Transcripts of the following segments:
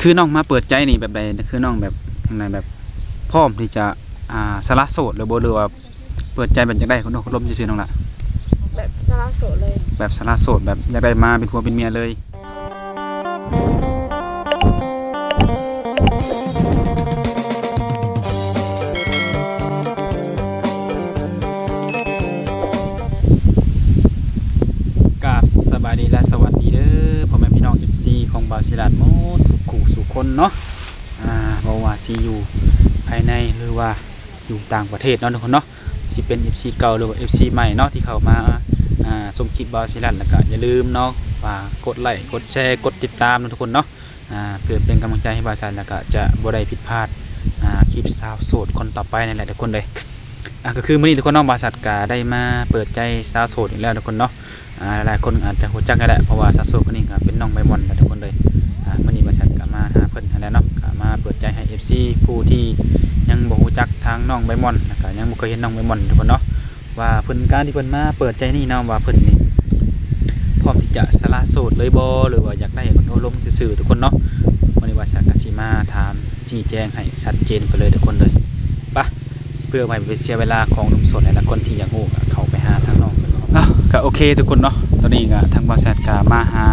คือน้องมาเปิดใจนี่แบบใดคือน้องแบบทางไหนแบบพร้อมที่จะอ่าสละโสดหรือบ่หรือว่าเปิดใจแบบอยากได้คนคนลมซื่อๆน้องล่ะแบบสารโสดเลย แบบสละโสดแบบอยากได้มาเป็นผัวเป็นเมียเลย บาวศิลาดโมสุขุสุคนเนาะอ่าบ่ว่าสิอยู่ภายในหรือว่าอยู่ต่างประเทศเนาะทุกคนเนาะสิเป็น FC เก่าหรือว่า FC ใหม่เนาะที่เข้ามาอ่าชมคลิปบาวศิลาดแล้วก็อย่าลืมเนาะว่ากดไลค์กดแชร์กดติดตามนะทุกคนเนาะอ่าเพื่อเป็นกำลังใจให้บาวศิลาดแล้วก็จะบ่ได้ผิดพลาดอ่าคลิปสาวโสดคนต่อไปนั่นแหละทุกคนเลยอะก็คือมื้อนี้ทุกคนเนาะบาสัตว์ก็ได้มาเปิดใจสาวโสดอีกแล้วทุกคนเนาะ หลายคนอาจจะหัวจักกันแหละเพราะว่าซาโซคนนี้ก็เป็นน้องใบมอนทุกคนเลยอ่ามื่อนี้บริษัทก็มาหาเพิ่นนั่นแล้วเนาะก็มาเปิดใจให้ FC ผู้ที่ยังบ่ฮู้จักทางน้องใบมอนแล้วก็ยังบ่เคยเห็นน้องใบมอนทุกคนเนาะว่าเพิ่นการที่เพิ่นมาเปิดใจนี่เนาะว่าเพิ่นนี่พร้อมที่จะสละโสดเลยบ่หรือว่าอยากได้คนโทรลมซื่อๆทุกคนเนาะวันนี้บริษัทก็สิมาถามชี้แจงให้ชัดเจนไปเลยทุกคนเลยไปะเพื่อไม่ให้เป็นเสียเวลาของหนุ่มโสดหลายๆคนที่อยากฮู้เข้าไปหาทางน้ องเพิ่นเนาะอ้าวก็โอเคทุกคนเนาะตอนนี้ก็ทางบริษัทก็มาหา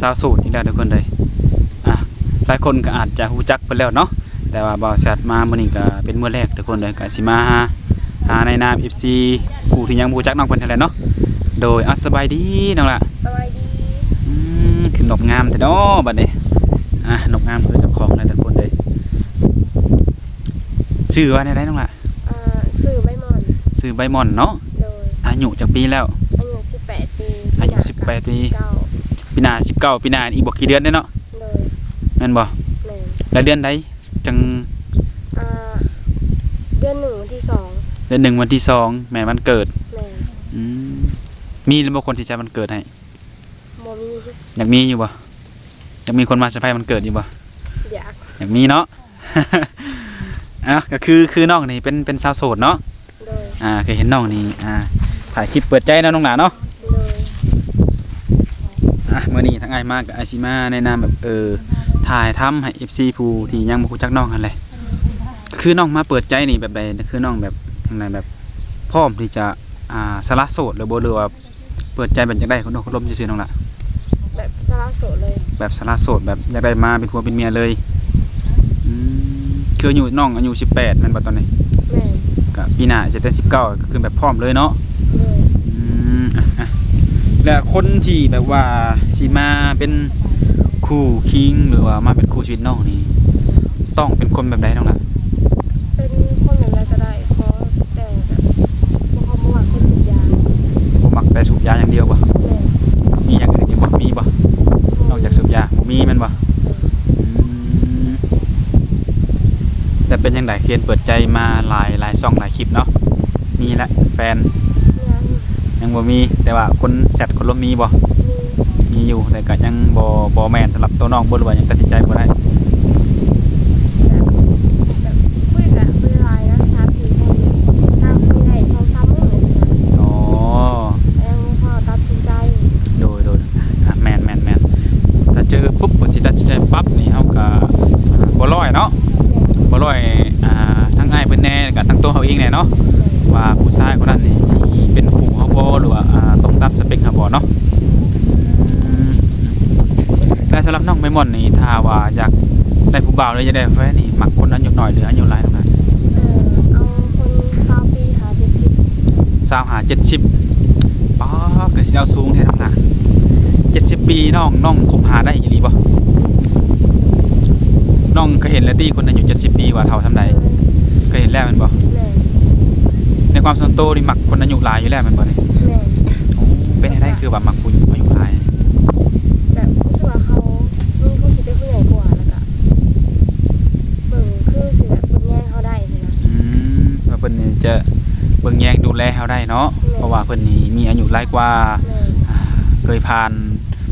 สาวโสูตรอีกแล้วทุกคนเลยอะหลายคนก็อาจจะรู้จักไปแล้วเนาะแต่ว่าบริษัทมามื้อนี้ก็เป็นมื้อแรกทุกคนเลยก็สิมาหาหาในนาม FC ผู้ที่ยังบ่รู้จักน้องเพิ่นนั่นแหละเนาะโดยอัสบายดีน้องล่ะสบายดีอืมคือนกงามแต่เนาะบัดนี้อะนกงามคือเจ้าของนั่นทุกคนเลยชื่อว่าได้น้องล่ะอ่าสื่อใบมอนชื่อใบหมอนเนาะโดย อายุจักปีแล้ว อายุ18ปีอายุ18ปี เก้าปีหน้า19ปีหน้าอีกบ่กี่เดือนเด้เนาะโดยแม่นบ่แม่นแล้วเดือนใดจังอ่าเดือนหนึ่งวันที่สองเดือนหนึ่งวันที่สองแม่วันเกิดแม่นอืมมีหรือบ่คนที่ใช้วันเกิดให้โมมีอยากมีอยู่บ่อยากมีคนมาเซอร์ไพรส์วันเกิดอยู่บ่ อยากอยากมีเนาะ อะก็คือคือน้องนี่เป็นเป็นสาวโสดเนาะโดยอ่าเคยเห็นน้องนี่อ่า ถ่ายคลิปเปิดใจเนาะน้องหลาเนาะโดยอะมื้อนี้ทั้งไอ้ายมากกับไอซิมาในนามแบบเออถ่ายทำให้ FC ผู้ที่ยังบ่รู้จักน้องกันเลยคือน้องมาเปิดใจนี่แบบใดคือน้องแบบทางไหนแบบพร้อมที่จะอ่าสละโสดหรือบ่หรือว่าเปิดใจแบบอยากได้คนคนลมซื่อๆน้องล่ะแบบสารโสดเลย แบบสละโสดแบบอยากได้มาเป็นผัวเป็นเมียเลยอืมคืออายุน้องอายุ18แม่นบ่ตอนนี้แม่นก็ปีหน้าจะได้19ก็คือแบบพร้อมเลยเนาะ โดย อืมอะอะ แล้วคนที่แบบว่าสิมาเป็นคู่คิงหรือว่ามาเป็นคู่ชีวิตน้องนี่ต้องเป็นคนแบบใดน้องล่ะเป็นคนแบบไรก็ได้ขอแต่แบบบ่เขาบ่ว่าคนสุดยางบ่มักแต่สูบยาอย่างเดียวบ่แม่นมีอย่างอื่นอีกบ่มีบ่นอกจากสูบยาบ่มีแม่นบ่อืมแต่เป็นจังไดเคียนเปิดใจมาหลายหลายช่องหลายคลิปเนาะมีแล้วแฟนยัง ยังบ่มีแต่ว่าคนแซดคนลมมีบ่มีมีอยู่แต่ก็ยังบ่บ่แม่นสำหรับตัวน้องบ่รู้ว่ายังตัดสินใจบ่ได้แบบแบบคุยกับคุยไลน์นะสามสี่คนถ้าคุยได้สองสามมื้อเลยนะอ๋อยังบ่พอตัดสินใจโดยโดยอะแม่นแม่นแม่นถ้าเจอปุ๊บบ่สิตัดสินใจปั๊บนี่เฮาก็อ่าบ่ร้อยเนาะบ่ร้อยอ่าทั้งอ้ายเพิ่นแน่กับทั้งตัวเฮาเองแน่เนาะว่าผู้ชายคนนั้นนี่สิ เป็นคู่เฮาบ่หรือว่าอ่าตรงตามสเปคเฮาบ่เนาะอืมแต่สำหรับน้องไมมอนนี่ถ้าว่าอยากได้ผู้บ่าวหรืออยากได้แฟนนี่มักคนอายุน้อยหรืออายุหลายเท่านั้นเออเอาคนสาวปีหาเจ็ดสิบสาวหาเจ็ดสิบป้าเกิดสิเอาสูงแท้น้องหนาเจ็ดสิบปีน้องน้องคบหาได้อีหลีบ่น้องเคยเห็นแล้วตีคนอายุเจ็ดสิบปีว่าเท่าทำใด เคยเห็นแล้วแมันบ่แม่ ในความส่วนตัวนี่มักคนอายุหลายอยู่แล้วแมันบ่เนี่ยแม่เป็นให้ได้คือว่ามักผู้อายุหลายแบบรู้สึกว่าเขามีผู้คิดเป็นผู้ใหญ่กว่าแล้วก็เบิ่งคือสิแบบเบิ่งแย่งเขาได้สินะอืมว่าเพิ่นนี่จะเบิ่งแยงดูแลเฮาได้เนาะเพราะว่าเพิ่นนี่มีอายุหลายกว่า แม่อ่าเคยผ่าน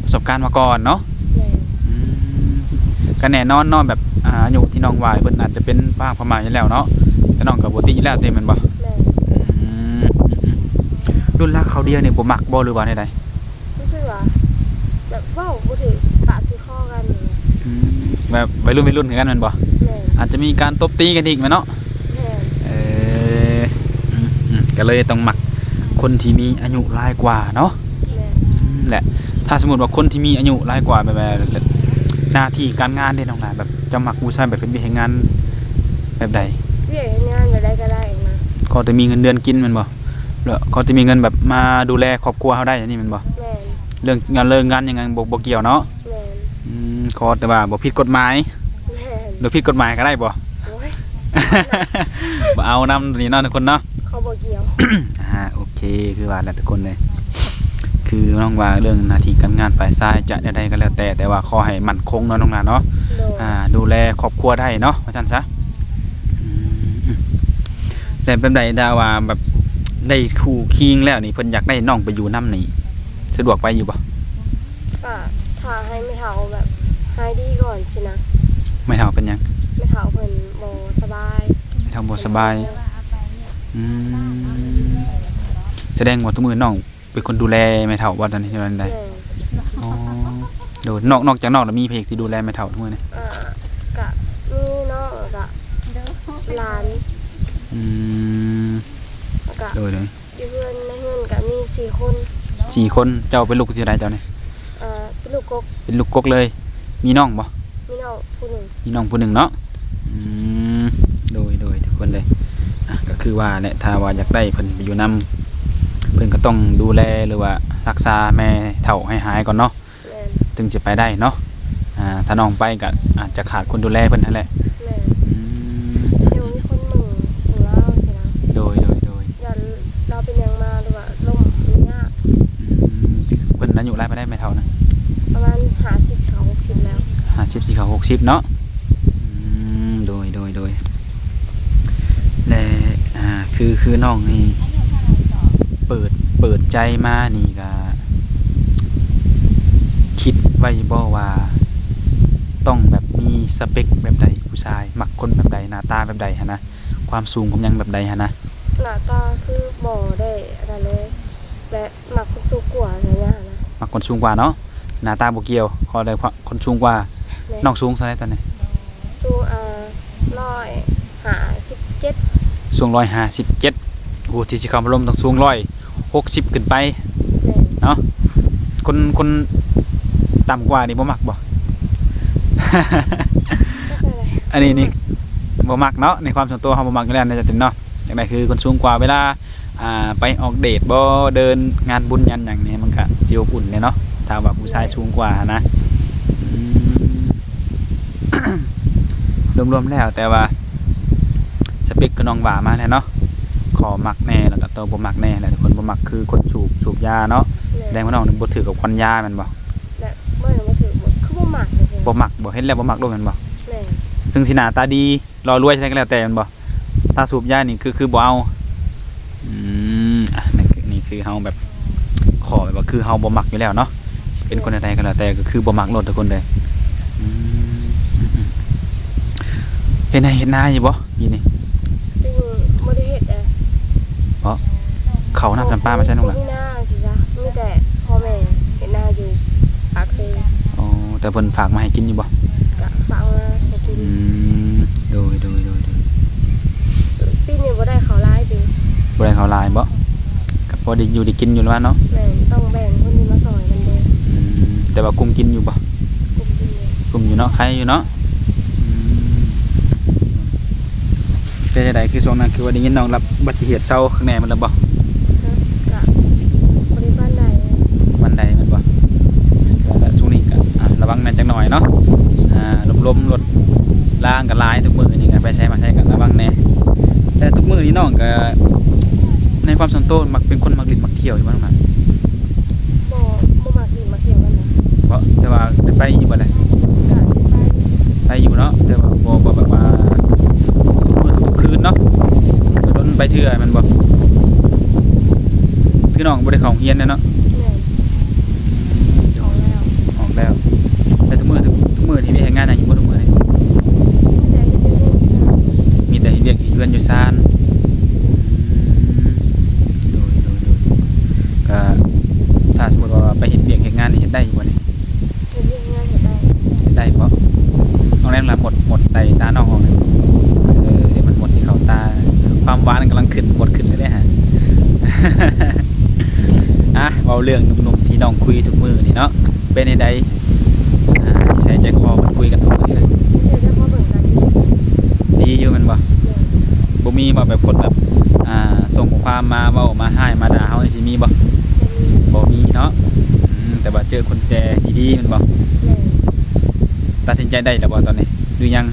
ประสบการณ์มาก่อนเนาะแม่อืมก็แน่นอนเนาะแบบอ่าอายุที่น้องวายเพิ่นอาจจะเป็นป้าประมาณอยู่แล้วเนาะแต่น้องก็บ่ติอยู่แล้วเต็มแม่นบ่แม่อืม รุ่นรักเขาเดียวนี่บ่มักบ่หรือว่าใดรู้สึกว่าแบบเว้าบ่ถือปากถือข้อกันอย่างเงี้ยๆอืมเวแบบวัยรุ่นวัยรุ่นคือกันแมันบ่แม่นอาจจะมีการตบตีกันอีกไหมเนาะแม่นเอออืมอืมก็เลยต้องหมักคนที่มีอายุหลายกว่าเนาะ แม่นอืมแหละ ถ้าสมมติว่าคนที่มีอายุหลายกว่าแบบแบบหน้าที่การงานเด้น้องหลานแบบจะหมักผู้ชายแบบเป็นวิธีงานแบบใดเวียกเฮ็ดงานจะได้ก็ได้เองนะก็จะมีเงินเดือนกินแมันบ่ แล้วก็จะมีเงินแบบมาดูแลครอบครัวเขาได้อันนี้แมันบ่แม่นเรื่องงานเลิกงานยังไงบ่บ่เกี่ยวเนาะแม่นอืมขอแต่ว่าบ่ผิดกฎหมายแม่นหรือผิดกฎหมายก็ได้บ่ โอ้ยบ่เอานำนี่เนาะทุกคนเนาะ เขาบ่เกี่ยวอ่าโอเคคือว่าแล้วทุกคนเลย คือน้องว่าเรื่องหน้าที่การงานฝ่ายซ้ายจะได้ก็แล้วแต่แต่ว่าขอให้มั่นคงเนาะน้องหลานเนาะโดยอ่าดูแลครอบครัวได้เนาะว่าซั่นซะอืมอืมแต่เป็นใดดาว่าแบบ ได้คู่คิงแล้วนี่เพิ่นอยากได้น้องไปอยู่นํนี่สะดวกไปอยู่บ่ก็ถ้าให้ไม่เฒ่าแบบหายดีก่อนสินะไม่เท่าเป็นหยังไม่เฒ่าเพิ่นบ่สบายไม่เท่าบ่สบายอืมแสดงว่าทุกมื้อน้องเป็นคนดูแลไม่เท่าว่าตอนนี้เท่านั้นได้แม่นอ๋อโดยนอกนอกจากนอกแล้วมีเพลงที่ดูแลไม่เท่าทุกมื้อนี่อ่าก็มีน้องแล้วก็หลานอืม แล้วก็โดยเลยอยู่เพื่อนในเฮือนก็มีสี่คนสี่คนเจ้าเป็นลูกที่ใดเจ้านี่อ่าเป็นลูกกกเป็นลูกกกเลย มีน้องบ่มีน้องผู้หนึ่งมีน้องผู้หนึ่งเนาะอืมโดยโดยทุกคนเลยอะก็คือว่าเนี่ยถ้าว่าอยากได้เพิ่นไปอยู่นํเพิ่นก็ต้องดูแลหรือว่ารักษาแม่เฒ่าให้หายก่อนเนาะแม่นถึงจะไปได้เนาะอ่าถ้าน้องไปก็อาจจะขาดคนดูแลเพิ่นนั่นแหละ แม่น อืม เดี๋ยวมีคนหนึ่งถึงเล่าสินะ โดยโดยโดย ยันเราเป็นหยังมาหรือว่าล่มมียาก อืม เพิ่นอายุหลายไปได้ไม่เท่านะประมาณหาสิบสองสิบแล้วห้าสิบสี่เขาหกสิบเนาะอืมโดยโดยโดยและอ่าคือคือน้องนี่เปิดเปิดใจมานี่ก็คิดไว้บ่ว่าต้องแบบมีสเปคแบบใดผู้ชายมักคนแบบใดหน้าตาแบบใดฮะนะความสูงของยังแบบใดฮะนะหน้าตาคือบ่ได้อะไรเลยและหมักสุกๆกว่าอะไรเงี้ยนะ มักคนสูงกว่าเนาะหน้าตาบ่เกี่ยวขอได้คนสูงกว่าแม่น้องสูงเท่าไหร่ตอนนี้สูงอ่าร้อยหาสิบเจ็ดสูงร้อยห้าสิบเจ็ดโอ้ที่สิเข้ามาลมต้องสูงร้อยหกสิบขึ้นไปแม่นเนาะคนคนต่ำกว่านี่บ่มักบ่ก็คืออะไรอันนี้นี่บ่มักเนาะในความส่วนตัวเฮาบ่มักอยู่แล้วในจะเป็นเนาะอย่างไรคือคนสูงกว่าเวลาอ่าไปออกเดทบ่เดินงานบุญยันอย่างนี้มันก็ สิอบอุ่นเนี่ยเนาะถ้าว่าผู้ชายสูงกว่านะอืมรวมๆแล้วแต่ว่าสเปคก็น้องว่ามาแล้วเนาะขอมักแน่แล้วก็ตัวบ่มักแน่แหละทุกคนบ่มักคือคนสูบสูบยาเนาะแม่แรงว่าน้องนี่บ่ถือกับควันยาแม่นบ่และเมื่อมาถึงบ่คือบ่หมักเลยบ่มักบ่เห็นแล้วบ่มักโลกแม่นบ่แม่นซึ่งสิหน้าตาดีรอรวยใช่ก็แล้วแต่แม่นบ่ถ้าสูบยานี่คือคือบ่เอาอืมอะนั่นคือนี่คือเฮาแบบขอแบบว่า คือเฮาบ่มักอยู่แล้วเนาะสิเป็นคนใดก็แล้วแต่ก็คือบ่มักโลดทุกคนเลยอืมเฮ็ดนาเฮ็ดนาอยู่บ่ยีนี่ซึ่งบ่ได้เฮ็ดเอ่อเขาน้ำจำปามาใช่น้องล่ะมีหน้าสิจ๊ะมีแต่พ่อแม่เห็นหน้าอยู่ปากเซอ๋อแต่เพิ่นฝากมาให้กินอยู่บ่กะฟังมาให้กินอืมโดยโดยโดยโดยปีนี้บ่ได้เขาร้ายปีบ่ได้เขาหลายบ่ก็ พอได้อยู่ได้กินอยู่แล้วเนาะแม่นต้องแบ่งคนนี้มาซอยกันเด้ออืมแต่ว่ากุมกินอยู่บ่กลุ่มนี้กุมอยู่เนาะใครอยู่เนาะอืมเป็นจังไดคือช่วงนั้นคือว่าได้ยินน้องรับอุบัติเหตุเช้าข้างในมันแล้วบ่ฮะกะบ่ได้บ้านใดวันใดแมันบ่แล้วช่วงนี้ก็อะระวังแหน่จักหน่อยเนาะอ่าลมๆรถล่างก็หลายทุกมื้อนี่ก็ไปใช้มาใช้ก็ระวังแหน่แต่ทุกมื้อนี้น้องก็ ในความส่วนตัวมักเป็นคนมักลิ้นมักเที่ยวอยู่บ่น้องน่ะบ่บ่มักกินมาเที่ยวกันนะเพราะแต่ว่าได้ไปอยู่บ่ได้กะได้ไปไปอยู่เนาะแต่ว่าบ่บ่แบบว่าเมื่อทุกคืนเนาะโดนไปเทื่อแมันบ่คือน้องบ่ได้เข้าโรงเรียนเนาะแม่นของแล้วออกแล้วแต่ทุกมื้อทุกทุกมื้อที่มีเฮ็ดงานหยังอยู่บ่ทุกมื้อนี่แต่ที่เป็นเรื่องที่มีแต่เฮ็ดเวียกอยู่เรือนอยู่ซ่านอืมโดยโดยโดยก็ถ้าสมมุติว่าไปเฮ็ดเวียกเฮ็ดงานนี่เฮ็ดได้อยู่บ่นี่ เป็นเรื่องงานเฮ็ดได้ เฮ็ดได้บ่เอาาเรื่องหนุ่มๆที่น้อง คุยทุกมื้อนี่เนาะเป็นใดๆอ่านิสัยใจคอมันคุยกันทุกมื้อเลยเดี๋ยวจะพอเบิ่งกันดีดีอยู่แมันบ่เลยบ่มีบ่แบบคนแบบอ่าส่งข้อความมาเว้ามาให้มาด่าเฮาสิมีบ่จะมีบ่มีเนาะอืมแต่ว่าเจอคนแก่ดีๆแมันบ่เลยตัดสินใจได้แล้วบ่ตอนนี้หรือยัง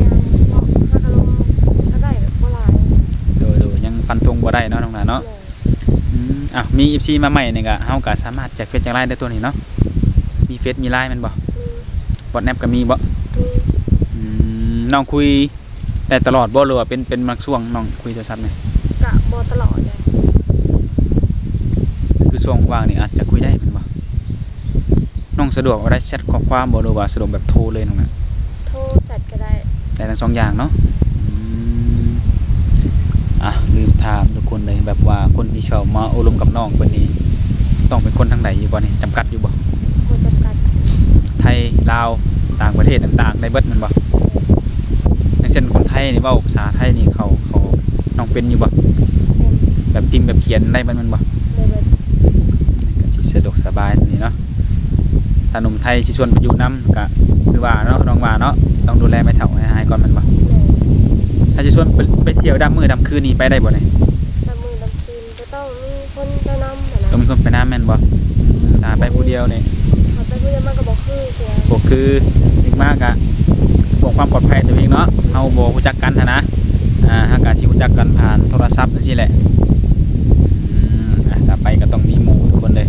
ยังเพราะถ้ากระลงถ้าได้แบบบ่หลายโดยโดยยังฟันธงบ่ได้เนาะน้องหลานเนาะ เลยอืมอะมี FC มาใหม่นี่ก็เฮาก็สามารถแจกเฟซแจกไลน์ได้ตัวนี้เนาะมีเฟซมีไลน์แม่นบ่มีบอทแนปก็มีบ่มีอืมน้องคุยได้ตลอดบ่หรือว่าเป็นเป็นบางช่วงน้องคุยโทรศัพท์นี่กะบ่ตลอดเลยคือช่วงว่างนี่อาจจะคุยได้แม่นบ่น้องสะดวกว่าได้แชทข้อความบ่หรือว่าสะดวกแบบโทรเลยน้องน่ะโทรแชทก็ได้ได้ทั้งสองอย่างเนาะอืม อะลืมถามทุกคนเลยแบบว่าคนที่ชอบมาอบรมกับน้องเพิ่นนี่ต้องเป็นคนทางใดอยู่บ่นี่จำกัดอยู่บ่บ่จำกัดไทยลาวต่างประเทศต่างๆได้เบิดแมันบ่อย่างเช่นคนไทยนี่เว้าภาษาไทยนี่เขาเขาน้องเป็นอยู่บ่เป็นแบบพิมพ์แบบเขียนได้มันแมันบ่เลยเบิดก็สิสะดวกสบายตรงนี้เนาะถ้าหนุ่มไทยสิชวนไปอยู่น้ำก็คือว่าเนาะน้องว่าเนาะต้องดูแลไม่เท่าให้หายก่อนแมันบ่เลย ถ้าจะชวนไปไปเที่ยวดำมือดำคืนนี่ไปได้บ่เนี่ยลำมือลำคืนจะต้องมีคนเจ้านำหั่นนะต้องมีคนไปน้ำแม่นบ่ถ้าไปผู้เดียวนี่เขาไปผู้เดียวมันก็บ่คือเสียพวกคืออีกมากอะห่วงความปลอดภัยตัวเองเนาะเฮาบ่รู้จักกันหั้นนะอ่าหากาสิรู้จักกันผ่านโทรศัพท์จังซี่แหละอืมอะถ้าไปก็ต้องมีหมู่ทุกคนเลย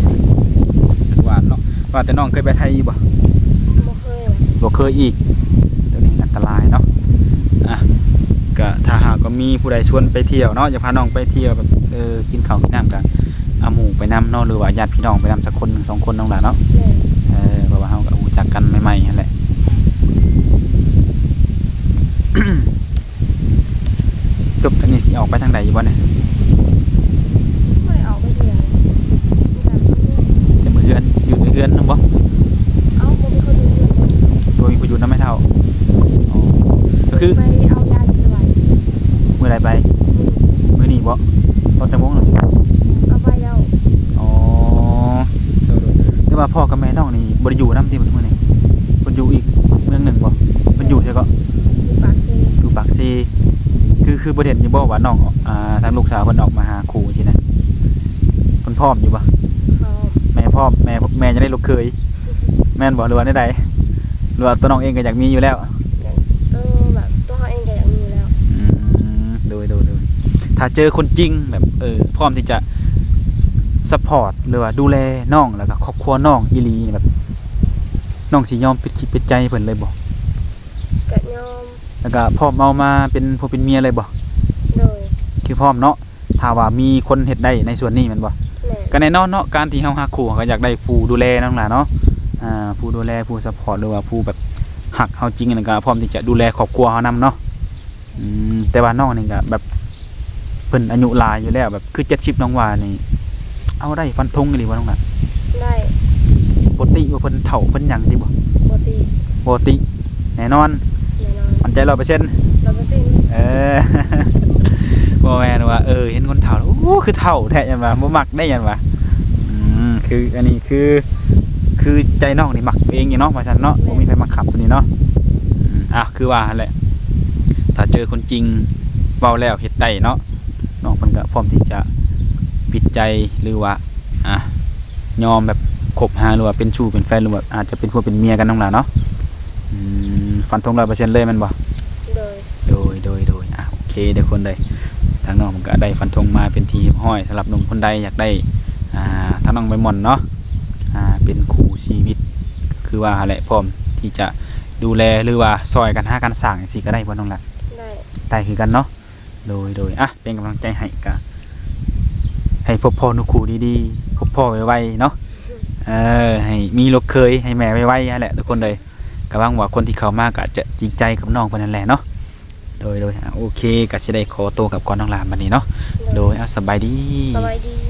คือว่าเนาะว่าแต่น้องเคยไปไทยอยู่บ่บ่เคยเลยบ่เคยอีก ตัวนี้อันตรายเนาะ อะ ก็ถ้าหากก็มีผู้ใดชวนไปเที่ยวเนาะจะพาน้องไปเที่ยวแบบเออกินข้าวกินน้ำกันเอาหมู่ไปนํเนาะหรือว่าญาติพี่น้องไปนํสักคนหนึ่งสองคนน้องหลานเนาะเลยเออเพราะว่าเฮาก็รู้จักกันใหม่ๆนั่นแหละจบทางนี้สิออกไปทางใดอยู่บ่เนี่ยไม่ได้ออกไปเที่ยวมีแต่เพื่อนจะมือเฮือนอยู่ในเฮือนนํบ่เอ้าบ่มีคนอยู่เพื่อนตัวมีผู้อยู่นำไม่เท่าอ๋อก็คือไปเอายาอยู่สวรรค์ มื้อใดไปมื้อนี้บ่ตอนจังโมงเนาะสิเอาไปแล้วอ๋อเออแต่ว่าพ่อกับแม่น้องนี่บ่ได้อยู่นำที่มันมื้อนี้เพิ่นอยู่อีกเมืองหนึ่งบ่เพิ่นอยู่ใช่ก็อยู่ปากเซอยู่ปากซีคือคือบ่เด่นอยู่บ่ว่าน้องอ่าทางลูกสาวเพิ่นออกมาหาครูสินะเพิ่นพร้อมอยู่บ่เขาแม่พร้อมแม่แม่จะได้ลูกเคย แม่นบ่หรือว่าได้ใดหรือว่าตัวน้องเองก็อยากมีอยู่แล้วตัวแบบตัวเขาเองก็อยากมีอยู่แล้ว อืมโดยโดยโดย ถ้าเจอคนจริงแบบเออพร้อมที่จะซัพพอร์ตหรือว่าดูแลน้องแล้วก็ครอบครัวน้องอีหลีนี่แบบน้องสิยอมปิดคิดปิดใจเพิ่นเลยบ่กะยอมแล้วก็พร้อมเอามาเป็นผัวเป็นเมียเลยบ่โดยคือพร้อมเนาะถ้าว่ามีคนเฮ็ดได้ในส่วนนี้แม่นบ่แม่ก็แน่นอนเนาะการที่เฮาฮักคู่ก็อยากได้ผู้ดูแลน้องหล่ะเนาะอ่าผู้ดูแลผู้ซัพพอร์ตหรือว่าผู้แบบหักเฮาจริงนั่นก็พร้อมที่จะดูแลครอบครัวเฮานํเนาะอืมแต่ว่าน้องนี่ก็แบบ เพิ่นอายุหลายอยู่แล้วแบบคือ70น้องว่านี่ เอาได้ฟันธงอีหลีว่าน้องหล่ะได้ปกติว่าเพิ่นเฒ่าเพิ่นหยังติบ่ปกติปกติแน่นอนแน่นอนมั่นใจ100%ร้อยเปอร์เซ็นต์เออบ่แม่นว่าเออเห็นคนเฒ่าแล้วโอ้คือเฒ่าแท้ยันว่าบ่มักได้ยันว่าอืมคืออันนี้คือคือใจน้องนี่มักเองอยู่เนาะว่าซั่นเนาะบ่มีใครมักขับตัวนี้เนาะอืมอะคือว่าหั่นแหละถ้าเจอคนจริงเว้าแล้วเฮ็ดได้เนาะ น้องเพิ่นก็พร้อมที่จะปิดใจหรือว่าอะยอมแบบคบหาหรือว่าเป็นชู้เป็นแฟนหรือว่าอาจจะเป็นผัวเป็นเมียกันน้องหล่ะเนาะอืมฟันธง100%เลยแมันบ่โดยโดยโดยโดยอะโอเคเดี๋ยวคนใดทางน้องมันก็ได้ฟันธงมาเป็นทีมห้อยสำหรับหนุ่มคนใดอยากได้อ่าทางน้องใบหมอนเนาะอ่าเป็นครูชีวิต คือว่าแหละพร้อมที่จะดูแลหรือว่าซอยกันหากันสั่งสิก็ได้บ่น้องละได้ ได้คือกันเนาะ โดยโดยอะเป็นกำลังใจให้กะให้พบพ่อหนุครูดีๆพบพ่อไวๆเนาะเออให้มีลูกเคยให้แม่ไวๆนั่นแหละทุกคนเลยก็หวังว่าคนที่เข้ามาก็จะจริงใจกับน้องเพิ่นนั่นแหละเนาะโดยโดยอะโอเคก็สิได้ขอตัวกลับก่อนน้องหลานบัดนี้เนาะโดยอะสบายดีสบายดี